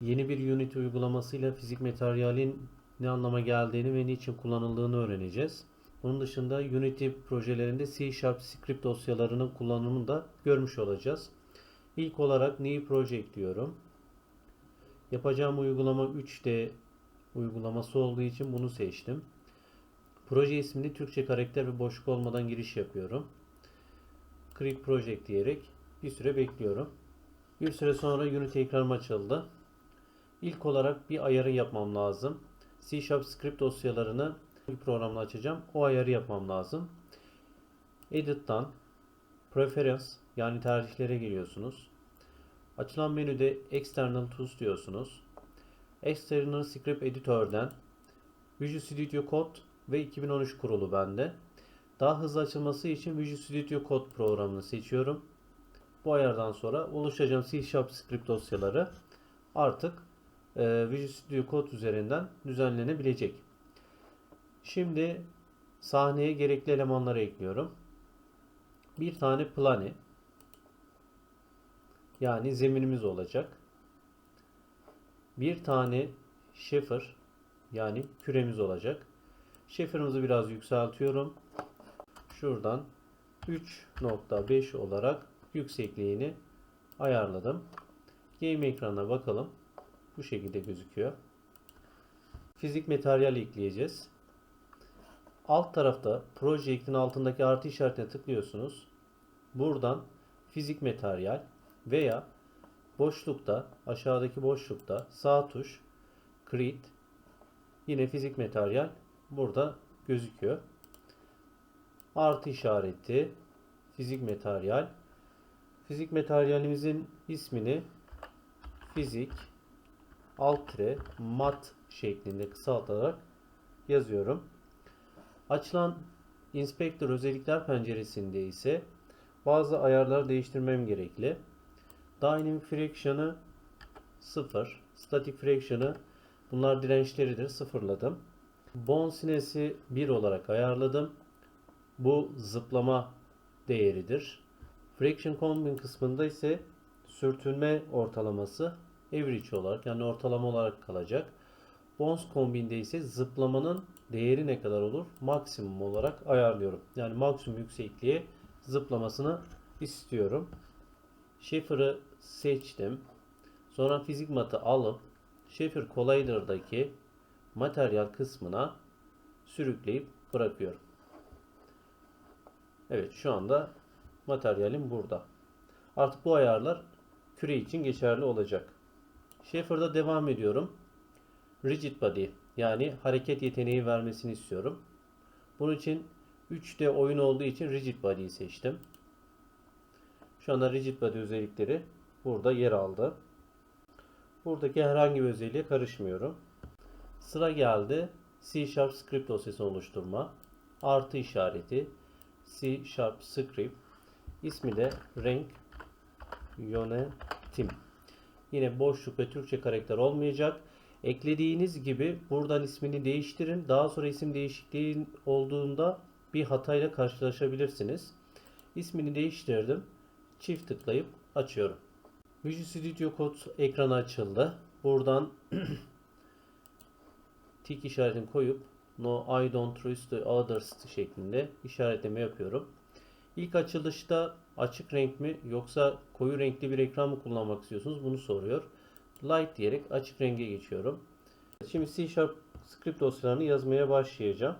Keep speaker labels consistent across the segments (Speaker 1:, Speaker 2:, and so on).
Speaker 1: Yeni bir Unity uygulamasıyla fizik materyalin ne anlama geldiğini ve niçin kullanıldığını öğreneceğiz. Bunun dışında Unity projelerinde C Sharp script dosyalarının kullanımını da görmüş olacağız. İlk olarak New Project diyorum. Yapacağım uygulama 3D uygulaması olduğu için bunu seçtim. Proje ismini Türkçe karakter ve boşluk olmadan giriş yapıyorum. Create Project diyerek bir süre bekliyorum. Bir süre sonra Unity ekranım açıldı. İlk olarak bir ayarı yapmam lazım. C Sharp script dosyalarını bir programla açacağım. O ayarı yapmam lazım. Edit'tan Preference yani tercihlere giriyorsunuz. Açılan menüde External Tools diyorsunuz. External Script Editor'dan Visual Studio Code ve 2013 kurulu bende. Daha hızlı açılması için Visual Studio Code programını seçiyorum. Bu ayardan sonra oluşacağım C Sharp script dosyaları artık Visual Studio Code üzerinden düzenlenebilecek. Şimdi sahneye gerekli elemanları ekliyorum. Bir tane plane yani zeminimiz olacak. Bir tane şefer yani küremiz olacak. Şeferimizi biraz yükseltiyorum. Şuradan 3.5 olarak yüksekliğini ayarladım. Game ekranına bakalım. Bu şekilde gözüküyor. Fizik materyal ekleyeceğiz. Alt tarafta Project'in altındaki artı işaretine tıklıyorsunuz. Buradan fizik materyal veya boşlukta aşağıdaki boşlukta sağ tuş create yine fizik materyal burada gözüküyor. Artı işareti fizik materyal fizik materyalimizin ismini fizik alt tire mat şeklinde kısaltarak yazıyorum. Açılan Inspector özellikler penceresinde ise bazı ayarlar değiştirmem gerekli. Dynamic Friction'ı 0, Static Friction'ı bunlar dirençleridir sıfırladım. Bone sinesi 1 olarak ayarladım. Bu zıplama değeridir. Friction Combine kısmında ise sürtünme ortalaması average olarak yani ortalama olarak kalacak. Bones kombinde ise zıplamanın değeri ne kadar olur? Maksimum olarak ayarlıyorum. Yani maksimum yüksekliğe zıplamasını istiyorum. Schaefer'ı seçtim. Sonra fizik matı alıp Schaefer Collider'daki materyal kısmına sürükleyip bırakıyorum. Evet şu anda materyalim burada. Artık bu ayarlar küre için geçerli olacak. Schaefer'da devam ediyorum. Rigid body yani hareket yeteneği vermesini istiyorum. Bunun için 3D oyun olduğu için rigid body'yi seçtim. Şu anda rigid body özellikleri burada yer aldı. Buradaki herhangi bir özelliğe karışmıyorum. Sıra geldi C Sharp script dosyası oluşturma. Artı işareti C Sharp script ismi de renk yönetim. Yine boşluk ve Türkçe karakter olmayacak. Eklediğiniz gibi buradan ismini değiştirin. Daha sonra isim değişikliği olduğunda bir hatayla karşılaşabilirsiniz. İsmini değiştirdim. Çift tıklayıp açıyorum. Visual Studio Code ekranı açıldı. Buradan tik işaretini koyup No I don't trust the others şeklinde işaretleme yapıyorum. İlk açılışta açık renk mi yoksa koyu renkli bir ekran mı kullanmak istiyorsunuz bunu soruyor. Light diyerek açık renge geçiyorum. Şimdi C Sharp script dosyalarını yazmaya başlayacağım.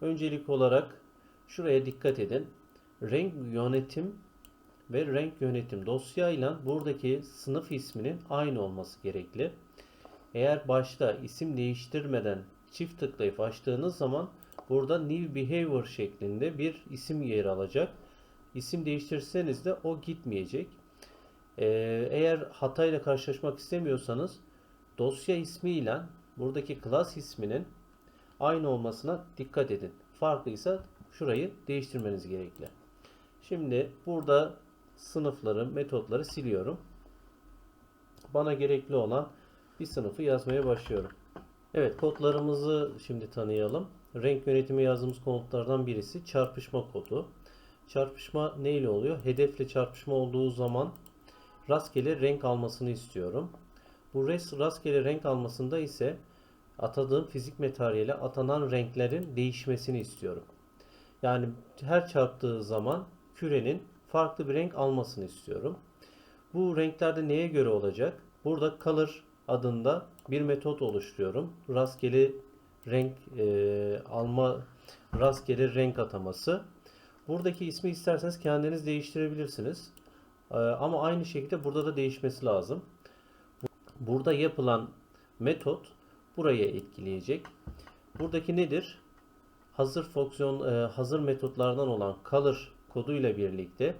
Speaker 1: Öncelik olarak şuraya dikkat edin. Renk yönetim ve renk yönetim dosyayla buradaki sınıf isminin aynı olması gerekli. Eğer başta isim değiştirmeden çift tıklayıp açtığınız zaman burada new behavior şeklinde bir isim yer alacak. İsim değiştirseniz de o gitmeyecek. Ee, eğer hatayla karşılaşmak istemiyorsanız dosya ismiyle buradaki class isminin aynı olmasına dikkat edin. Farklıysa şurayı değiştirmeniz gerekli. Şimdi burada sınıfları, metotları siliyorum. Bana gerekli olan bir sınıfı yazmaya başlıyorum. Evet kodlarımızı şimdi tanıyalım. Renk yönetimi yazdığımız komutlardan birisi çarpışma kodu. Çarpışma ne ile oluyor? Hedefle çarpışma olduğu zaman rastgele renk almasını istiyorum. Bu res rastgele renk almasında ise atadığım fizik materyale atanan renklerin değişmesini istiyorum. Yani her çarptığı zaman kürenin farklı bir renk almasını istiyorum. Bu renklerde neye göre olacak? Burada color adında bir metot oluşturuyorum. Rastgele renk e, alma, rastgele renk ataması. Buradaki ismi isterseniz kendiniz değiştirebilirsiniz. E, ama aynı şekilde burada da değişmesi lazım. Burada yapılan metot buraya etkileyecek. Buradaki nedir? Hazır fonksiyon, e, hazır metotlardan olan color koduyla birlikte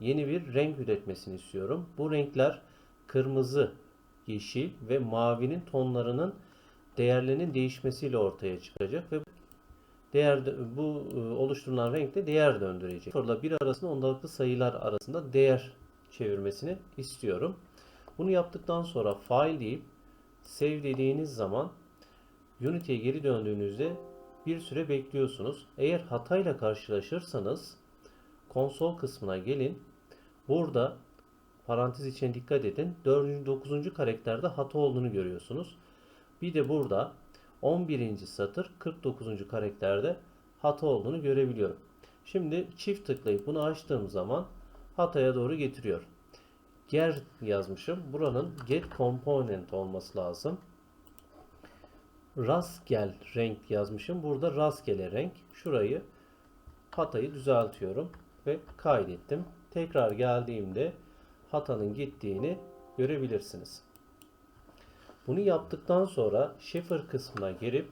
Speaker 1: yeni bir renk üretmesini istiyorum. Bu renkler kırmızı, yeşil ve mavinin tonlarının değerlerinin değişmesiyle ortaya çıkacak ve değer bu e, oluşturulan renk de değer döndürecek. 0 ile 1 arasında ondalıklı sayılar arasında değer çevirmesini istiyorum. Bunu yaptıktan sonra file deyip save dediğiniz zaman Unity'ye geri döndüğünüzde bir süre bekliyorsunuz. Eğer hatayla karşılaşırsanız konsol kısmına gelin. Burada parantez için dikkat edin. 4. 9. karakterde hata olduğunu görüyorsunuz. Bir de burada 11. satır 49. karakterde hata olduğunu görebiliyorum. Şimdi çift tıklayıp bunu açtığım zaman hataya doğru getiriyor. Ger yazmışım. Buranın get component olması lazım. Rastgel renk yazmışım. Burada rastgele renk. Şurayı hatayı düzeltiyorum ve kaydettim. Tekrar geldiğimde hatanın gittiğini görebilirsiniz. Bunu yaptıktan sonra Sheffer kısmına girip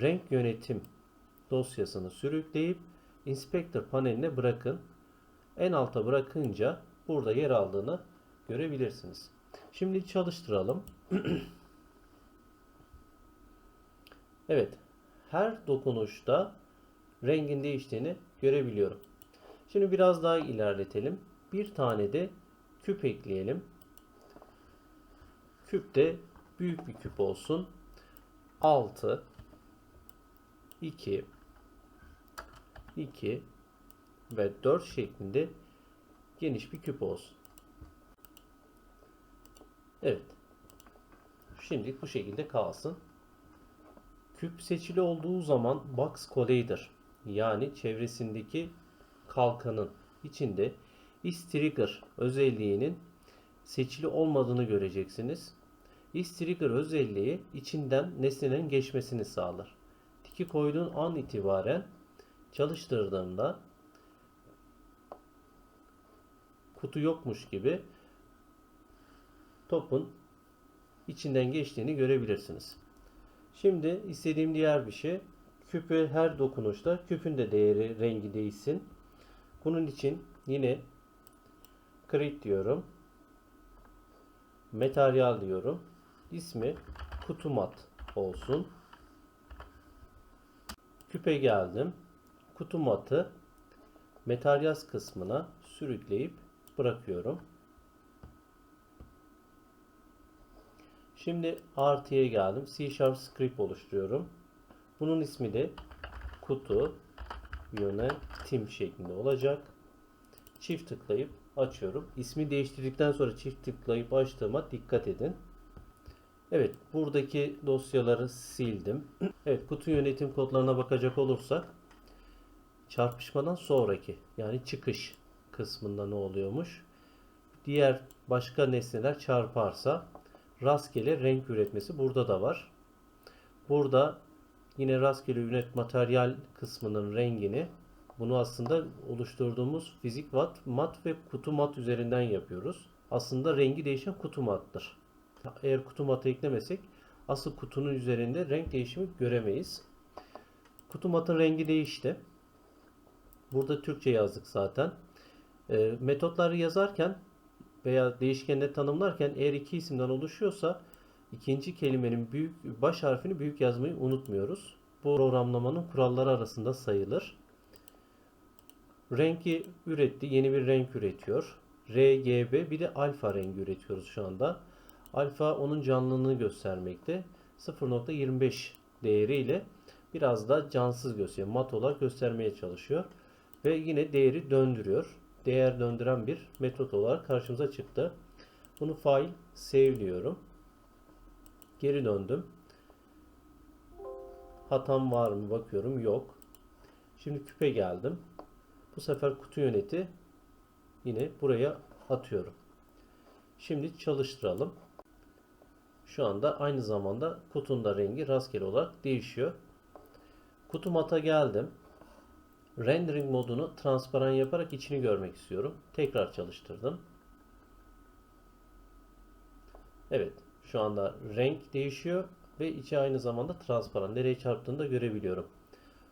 Speaker 1: renk yönetim dosyasını sürükleyip Inspector paneline bırakın. En alta bırakınca burada yer aldığını görebilirsiniz. Şimdi çalıştıralım. evet. Her dokunuşta rengin değiştiğini görebiliyorum. Şimdi biraz daha ilerletelim. Bir tane de küp ekleyelim. Küp de büyük bir küp olsun. 6 2 2 ve 4 şeklinde geniş bir küp olsun. Evet. Şimdi bu şekilde kalsın. Küp seçili olduğu zaman box collider yani çevresindeki kalkanın içinde is trigger özelliğinin seçili olmadığını göreceksiniz. Is trigger özelliği içinden nesnenin geçmesini sağlar. Tiki koyduğun an itibaren çalıştırdığında kutu yokmuş gibi topun içinden geçtiğini görebilirsiniz. Şimdi istediğim diğer bir şey küpü her dokunuşta küpün de değeri rengi değişsin. Bunun için yine create diyorum. Materyal diyorum. İsmi kutu mat olsun. Küpe geldim. Kutu matı materyals kısmına sürükleyip bırakıyorum. Şimdi artıya geldim. C Sharp script oluşturuyorum. Bunun ismi de kutu yönetim şeklinde olacak. Çift tıklayıp açıyorum. İsmi değiştirdikten sonra çift tıklayıp açtığıma dikkat edin. Evet, buradaki dosyaları sildim. Evet, kutu yönetim kodlarına bakacak olursak çarpışmadan sonraki yani çıkış kısmında ne oluyormuş? Diğer başka nesneler çarparsa rastgele renk üretmesi burada da var. Burada yine rastgele üret materyal kısmının rengini bunu aslında oluşturduğumuz fizik mat, mat ve kutu mat üzerinden yapıyoruz. Aslında rengi değişen kutu mattır. Eğer kutu matı eklemesek asıl kutunun üzerinde renk değişimi göremeyiz. Kutu matın rengi değişti. Burada Türkçe yazdık zaten. E, metotları yazarken veya değişkenleri tanımlarken eğer iki isimden oluşuyorsa ikinci kelimenin büyük baş harfini büyük yazmayı unutmuyoruz. Bu programlamanın kuralları arasında sayılır. Rengi üretti. Yeni bir renk üretiyor. RGB bir de alfa rengi üretiyoruz şu anda. Alfa onun canlılığını göstermekte. 0.25 değeriyle biraz da cansız gösteriyor. Mat olarak göstermeye çalışıyor. Ve yine değeri döndürüyor. Değer döndüren bir metot olarak karşımıza çıktı. Bunu file save diyorum. Geri döndüm. Hatam var mı bakıyorum. Yok. Şimdi küpe geldim. Bu sefer kutu yöneti yine buraya atıyorum. Şimdi çalıştıralım. Şu anda aynı zamanda kutunun da rengi rastgele olarak değişiyor. Kutu mata geldim. Rendering modunu transparan yaparak içini görmek istiyorum. Tekrar çalıştırdım. Evet, şu anda renk değişiyor ve içi aynı zamanda transparan. Nereye çarptığını da görebiliyorum.